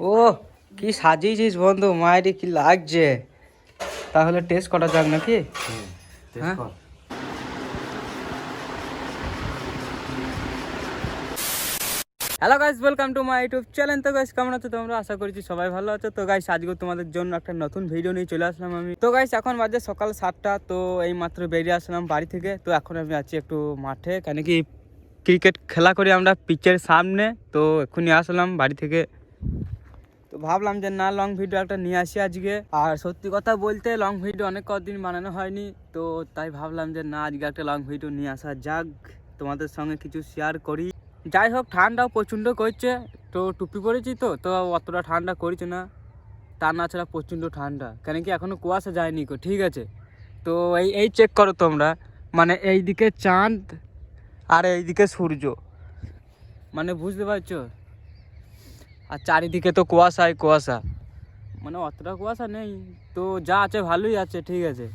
ও কি সাজিয়েছিস বন্ধু? মায়েরই কি লাগছে? তাহলে টেস্ট করা যাক নাকি? হ্যাঁ? Hello guys welcome to my YouTube channel তো গাইস কেমন আছো তোমরা? আশা করছি সবাই ভালো আছো। তো গাইস আজকে তোমাদের জন্য একটা নতুন ভিডিও নিয়ে চলে আসলাম আমি। তো গাইস এখন বাজে সকাল সাতটা তো এই মাত্র বেরিয়ে আসলাম বাড়ি থেকে। তো এখন আমি আছি একটু মাঠে কেন কি ক্রিকেট খেলা করি আমরা পিচের সামনে। তো এক্ষুনি আসলাম বাড়ি থেকে। তো ভাবলাম যে না লং ভিডিও একটা নিয়ে আসি আজকে। আর সত্যি কথা বলতে লং ভিডিও অনেক কদিন বানানো হয়নি, তো তাই ভাবলাম যে না, আজকে একটা লং ভিডিও নিয়ে আসা যাক। তোমাদের সঙ্গে কিছু শেয়ার করি। যাই হোক, ঠান্ডাও প্রচণ্ড করছে, তো টুপি পরেছি তো তো অতটা ঠান্ডা করছে না। তা না ছাড়া প্রচণ্ড ঠান্ডা, কেন কি এখনও কুয়াশা যায়নি কো ঠিক আছে? তো এই এই চেক করো তোমরা মানে এইদিকে চাঁদ আর এইদিকে সূর্য। মানে বুঝতে পারছ? আর চারিদিকে তো কুয়াশাই কুয়াশা। মানে অতটা কুয়াশা নেই। তো যা আছে ভালোই আছে, ঠিক আছে।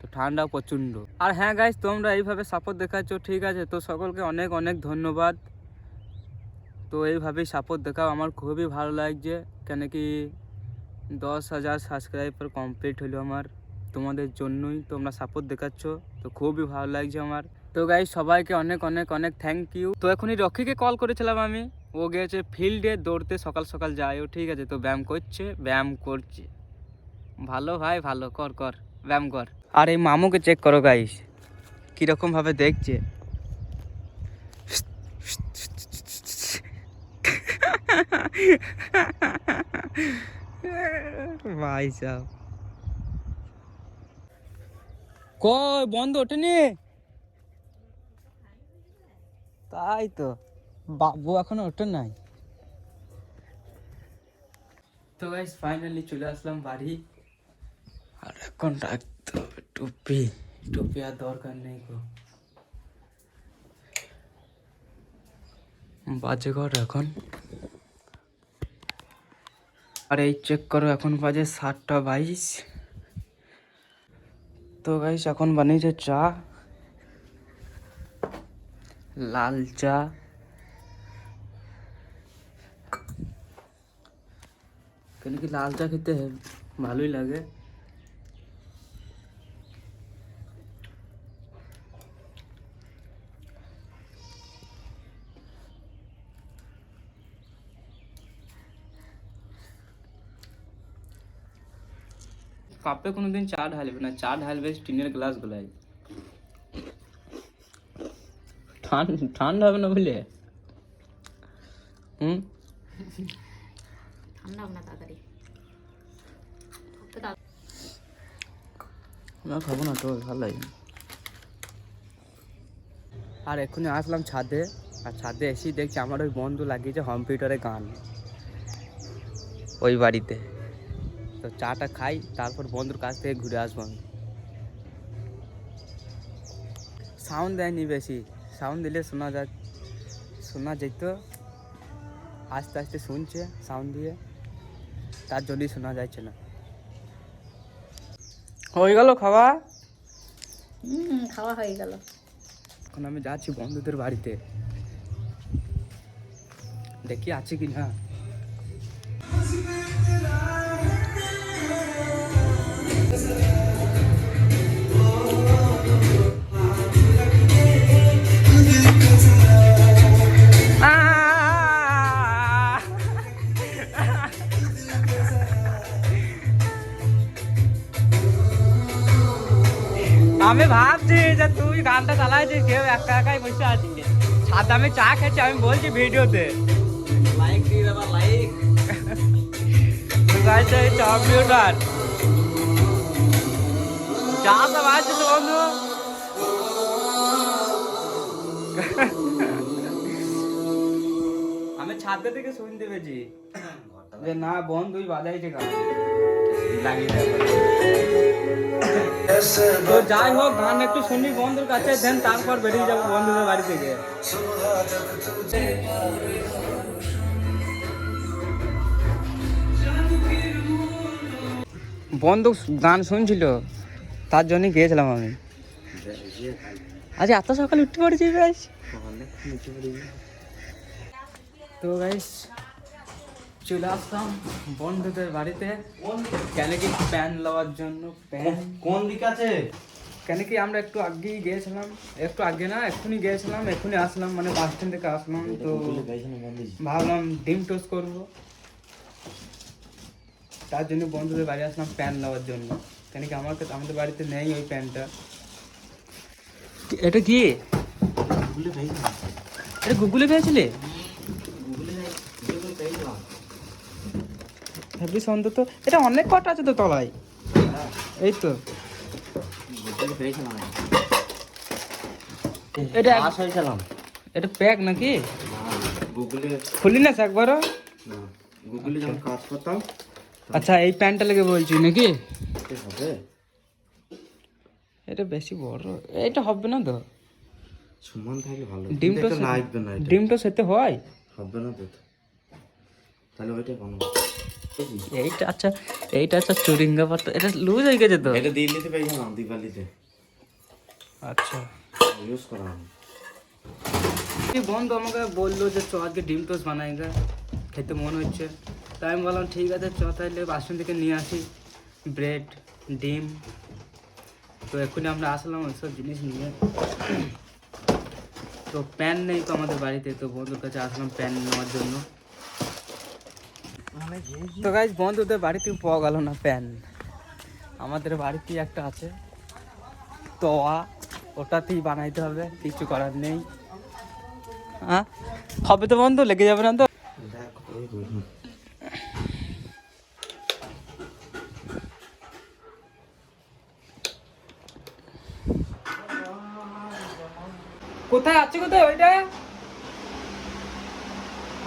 তো ঠান্ডা প্রচণ্ড। আর হ্যাঁ গাইজ তোমরা এইভাবে সাপোর্ট দেখাচ্ছ, ঠিক আছে। তো সকলকে অনেক অনেক ধন্যবাদ। তো এইভাবেই সাপোর্ট দেখাও। আমার খুবই ভালো লাগছে। কেন কি দশ হাজার সাবস্ক্রাইবার কমপ্লিট হলো আমার। তোমাদের জন্যই তোমরা সাপোর্ট দেখাচ্ছ। তো খুবই ভালো লাগছে আমার। তো গাই সবাইকে অনেক অনেক অনেক থ্যাংক ইউ তো এখনই রকিকে কল করেছিলাম আমি। ও গেছে ফিল্ডে, দৌড়তে সকাল সকাল যায় ও, ঠিক আছে, তো ব্যায়াম করছে ব্যায়াম করছে। ভালো ভাই, ভালো, কর কর, ব্যায়াম কর। আর এই মামুকে চেক করো গাইস কীরকম ভাবে দেখছে। ভাই সাহ কই, বন্ধ ওঠেনি? তাই তো। বাবু এখনও ওঠে নাই। তো গাইস ফাইনালি চলে আসলাম বাড়ি। আর এখন রাখতে হবে টুপি। টুপি আর দরকার নেই গো। বাজে ঘর এখন। আর এই চেক করো, এখন বাজে সাতটা বাইশ। তো গাইস এখন বানিয়েছে চা। লাল চা। কেন কি লাল চা খেতে ভালোই লাগে কাপে কোনোদিন চা ঢালবে না চা ঢালবে স্টিলের গ্লাসগুলাই ঠান্ডা ঠান্ডা হবে না বুঝলে হুম ঠান্ডা হবে না তাড়াতাড়ি না খাব না তো ভালো লাগে আর এক্ষুনি আসলাম ছাদে আর ছাদে এসেই দেখছি আমার ওই বন্ধু লাগিয়েছে কম্পিউটারে গান। ওই বাড়িতে। তো চাটা খাই তারপর বন্ধুর কাছ থেকে ঘুরে আসব আমি। সাউন্ড দেয়নি বেশি সাউন্ড দিলে শোনা যা শোনা যেত আস্তে আস্তে শুনছে সাউন্ড দিয়ে তার জন্যই শোনা যাচ্ছে না। হয়ে গেল খাওয়া? হুম খাওয়া হয়ে গেল। এখন আমি যাচ্ছি বন্ধুদের বাড়িতে। দেখি আছে কি না তুই গানটা চালাইছিস কেউ একা একাই বসে আছিস ছাদে আমি চা খেয়েছি আমি বলছি ভিডিওতে। লাইক দিয়ে দেবা লাইক কম্পিউটার চা সব আছে তো বন্ধু? আমি ছাদে থেকে শুনতে পেয়েছি। যে না বন্ধুই বাজাইছে গান লাগিয়ে দেয়। তো যাই হোক গান একটু শুনি, বন্ধুর কাছে, দেন তারপর বেরিয়ে যাব বন্ধুদের বাড়ি থেকে। বন্ধু গান শুনছিল, তার জন্য গিয়েছিলাম আমি। আজ এত সকালে উঠতে পারছি গাইস তো গাইস চলে আসলাম বন্ধুদের বাড়িতে। কেন কি প্যান লওয়ার জন্য প্যান? কোন দিক আছে? কেন কি আমরা একটু আগেই গিয়েছিলাম একটু আগে না এক্ষুনি গিয়েছিলাম এক্ষুনি আসলাম মানে বাস স্ট্যান্ড থেকে আসলাম তো ভাবলাম ডিম টোস্ট করব। তার জন্য বন্ধুদের বাড়ি আসলাম প্যান নেওয়ার জন্য। কেন কি আমার কাছে আমাদের বাড়িতে নেই ওই প্যানটা। এটা কি? এটা গুগলে পেয়েছিলে? হেবি সুন্দর তো এটা অনেক কটা আছে তো তলায়। এই তো। এটা এটা প্যাক নাকি? গুগলে খুলি না একবারও গুগলে যখন কাজ করতাম আচ্ছা এই প্যান্টটা লেগে বলছি নাকি? হবে এটা বেশি বড়। এটা হবে না তো? সমান থাকলে ভালো। ডিমটা ডিমটা না ডিমটা সেতে হয়। হবে না তো? তাহলে ওইটা বানাবো। এইটা আচ্ছা এইটা আচ্ছা চুরিঙ্গা পাতা এটা লুজ হয়ে গেছে তো? এটা দিল্লিতে পেয়েছিলাম দিওয়ালিতে আচ্ছা। ইউজ করা বন্ধু আমাকে বলল যে চ আজকে ডিম টোস্ট বানাই গা। খেতে মন হচ্ছে। তাই আমি বললাম ঠিক আছে চ তাহলে বাসন থেকে নিয়ে আসি। ব্রেড ডিম। তো এক্ষুনি আমরা আসলাম ওইসব জিনিস নিয়ে। তো প্যান নেই তো আমাদের বাড়িতে। তো বন্ধুর কাছে আসলাম প্যান নেওয়ার জন্য। তো গাইজ বন্ধুদের বাড়িতে পাওয়া গেল না প্যান। আমাদের বাড়িতেই একটা আছে। তোয়া, ওটাতেই বানাইতে হবে, কিছু করার নেই। হ্যাঁ? হবে তো বন্ধু, লেগে যাবে না তো। কোথায় আছে কোথায় ওইটা?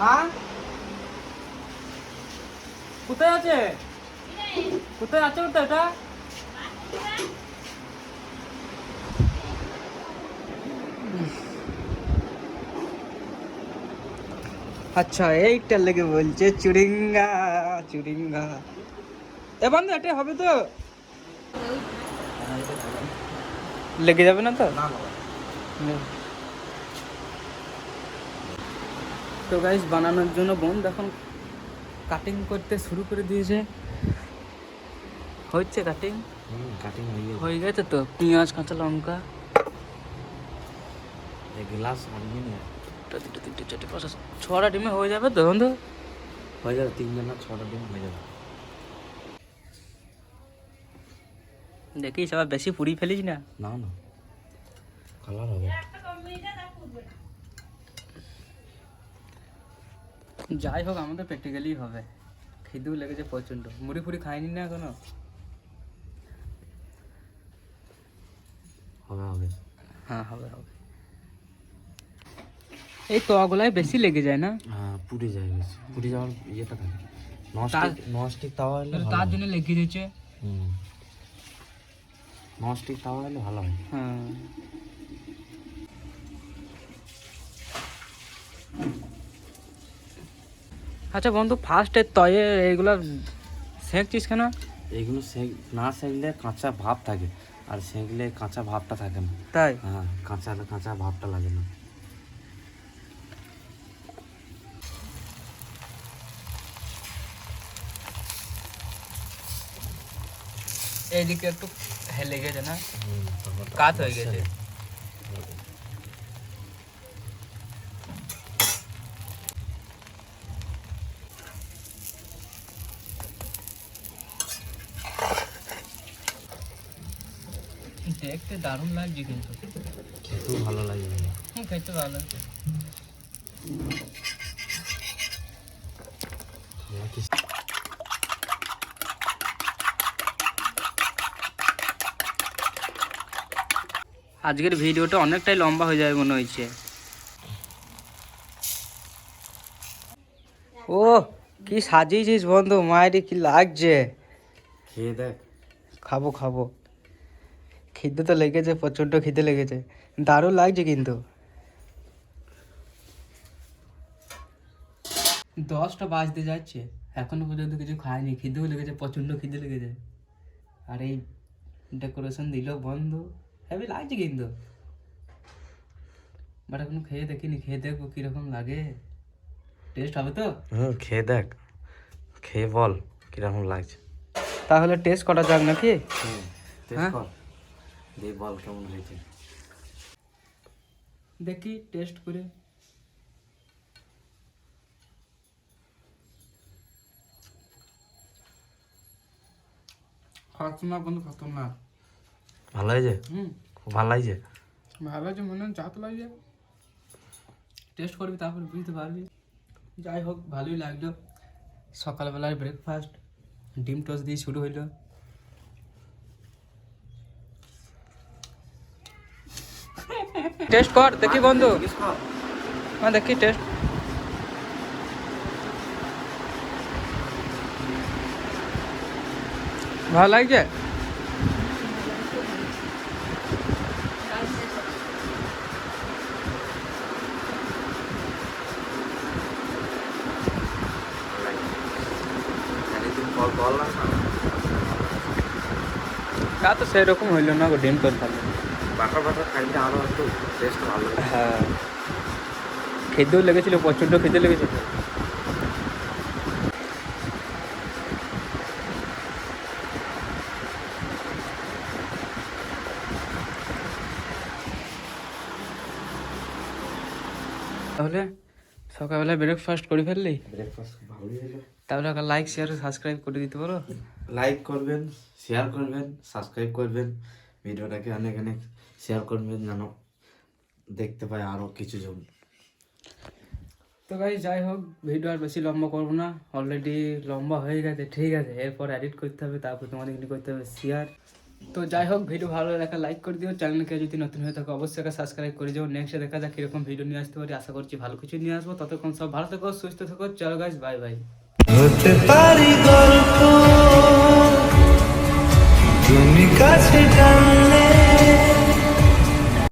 হ্যাঁ? কোথায় আছে? কোথায় আছে ওটা? এটা? আচ্ছা এইটা লেগে বলছে চুরিঙ্গা চুরিঙ্গা। এ বন্ধু এটা হবে তো? লেগে যাবে না তো? তো গাইস বানানোর জন্য বোন এখন কাটিং করতে শুরু করে দিয়েছে। হচ্ছে কাটিং হুম কাটিং হয়ে গেছে। গেছে তো? পেঁয়াজ কাঁচা লঙ্কা। গ্লাস দুটো তিনটে চারটে পাঁচটা ছটা ডিমে হয়ে যাবে তো বন্ধু? হয়ে যাবে তিন না ছটা ডিম হয়ে যাবে। দেখিস আবার বেশি পুরি ফেলিস না? না না। কালার হবে। যাই হোক আমাদের প্র্যাকটিক্যালি হবে। খিদেও লেগেছে প্রচণ্ড। মুড়ি ফুড়ি খাইনি না এখনও? হবে হবে। হ্যাঁ হবে হবে। এই তোয়াগুলাই বেশি লেগে যায় না? হ্যাঁ পুড়ে যায় বেশি। পুড়ে যাওয়ার ইয়েটা থাকে। ননস্টিক ননস্টিক তাওয়া হলে তার। জন্য লেগে দিয়েছে হুম। ননস্টিক তাওয়া হলে ভালো হয়। হ্যাঁ। আচ্ছা বন্ধু ফার্স্টে তয়ে এইগুলো সেঁকছিস কেন? এইগুলো সেক না সেকলে কাঁচা ভাব থাকে আর সেকলে কাঁচা ভাবটা থাকে না। তাই? হ্যাঁ কাঁচা কাঁচা ভাবটা লাগে না। এইদিকে একটু হেলে গেছে না? কাত হয়ে গেছে। দেখতে দারুণ লাগছে কিন্তু। খেতেও ভালো লাগে। হুম খেতে ভালো লাগছে। আজকের ভিডিওটা অনেকটাই লম্বা হয়ে যাবে মনে হয়েছে। ও কি সাজিয়েছিস বন্ধু? মায়ের কি লাগছে? খেয়ে দেখ। খাব খাব। খিদে তো লেগেছে প্রচণ্ড খিদে লেগেছে। দারুণ লাগছে কিন্তু। দশটা বাজতে যাচ্ছে। এখনও পর্যন্ত কিছু খায়নি খিদেও লেগেছে প্রচণ্ড খিদে লেগেছে। আর এই ডেকোরেশন দিল বন্ধ। হেভি লাগছে কিন্তু। বাট এখনও খেয়ে দেখিনি। খেয়ে দেখব কীরকম লাগে। টেস্ট হবে তো? হুম খেয়ে দেখ। খেয়ে বল কীরকম লাগছে। তাহলে টেস্ট করা যাক নাকি? টেস্ট হ্যাঁ? কর। দিয়ে বল কেমন হয়েছে? দেখি টেস্ট করে। খতরনাক বন্ধু খতরনাক ভালো হয়েছে? হুম। খুব ভালো লাগছে? ভালো যে মনে হয় জাত লাগছে। টেস্ট করবি তারপর বুঝতে পারবি। যাই হোক ভালোই লাগল। সকালবেলার ব্রেকফাস্ট ডিম টোস্ট দিয়ে শুরু হইল। টেস্ট কর, দেখি বন্ধু। হ্যাঁ দেখি টেস্ট ভালো লাগছে? তা তো সেরকম হইল না ডিম টোস্ট ভালো। বাটার বাটার খাইলে আরও একটু টেস্ট ভালো হ্যাঁ। খেতেও লেগেছিল প্রচণ্ড খেতে লেগেছিল। তাহলে সকালবেলা ব্রেকফাস্ট করে ফেললি? ব্রেকফাস্ট ভালোই হলো। তাহলে একটা লাইক শেয়ার সাবস্ক্রাইব করে দিতে পারো লাইক করবেন শেয়ার করবেন সাবস্ক্রাইব করবেন। ভিডিওটাকে অনেক অনেক শেয়ার করবেন যেন দেখতে পাই আরও কিছু জন। তো গাই যাই হোক ভিডিও আর বেশি লম্বা করব না। অলরেডি লম্বা হয়ে গেছে ঠিক আছে। এরপর এডিট করতে হবে তারপর তোমাদের করতে হবে শেয়ার তো যাই হোক ভিডিও ভালো দেখা লাইক করে দিও। চ্যানেলকে যদি নতুন হয়ে থাকে অবশ্যই একটা সাবস্ক্রাইব করে দিও। নেক্সটে দেখা যাক কীরকম ভিডিও নিয়ে আসতে পারি। আশা করছি ভালো কিছু নিয়ে আসব। ততক্ষণ সব ভালো থেকো সুস্থ থেকো। চলো গাইজ বাই বাই হতে পারি গল্প। তুমি কাছে টানলে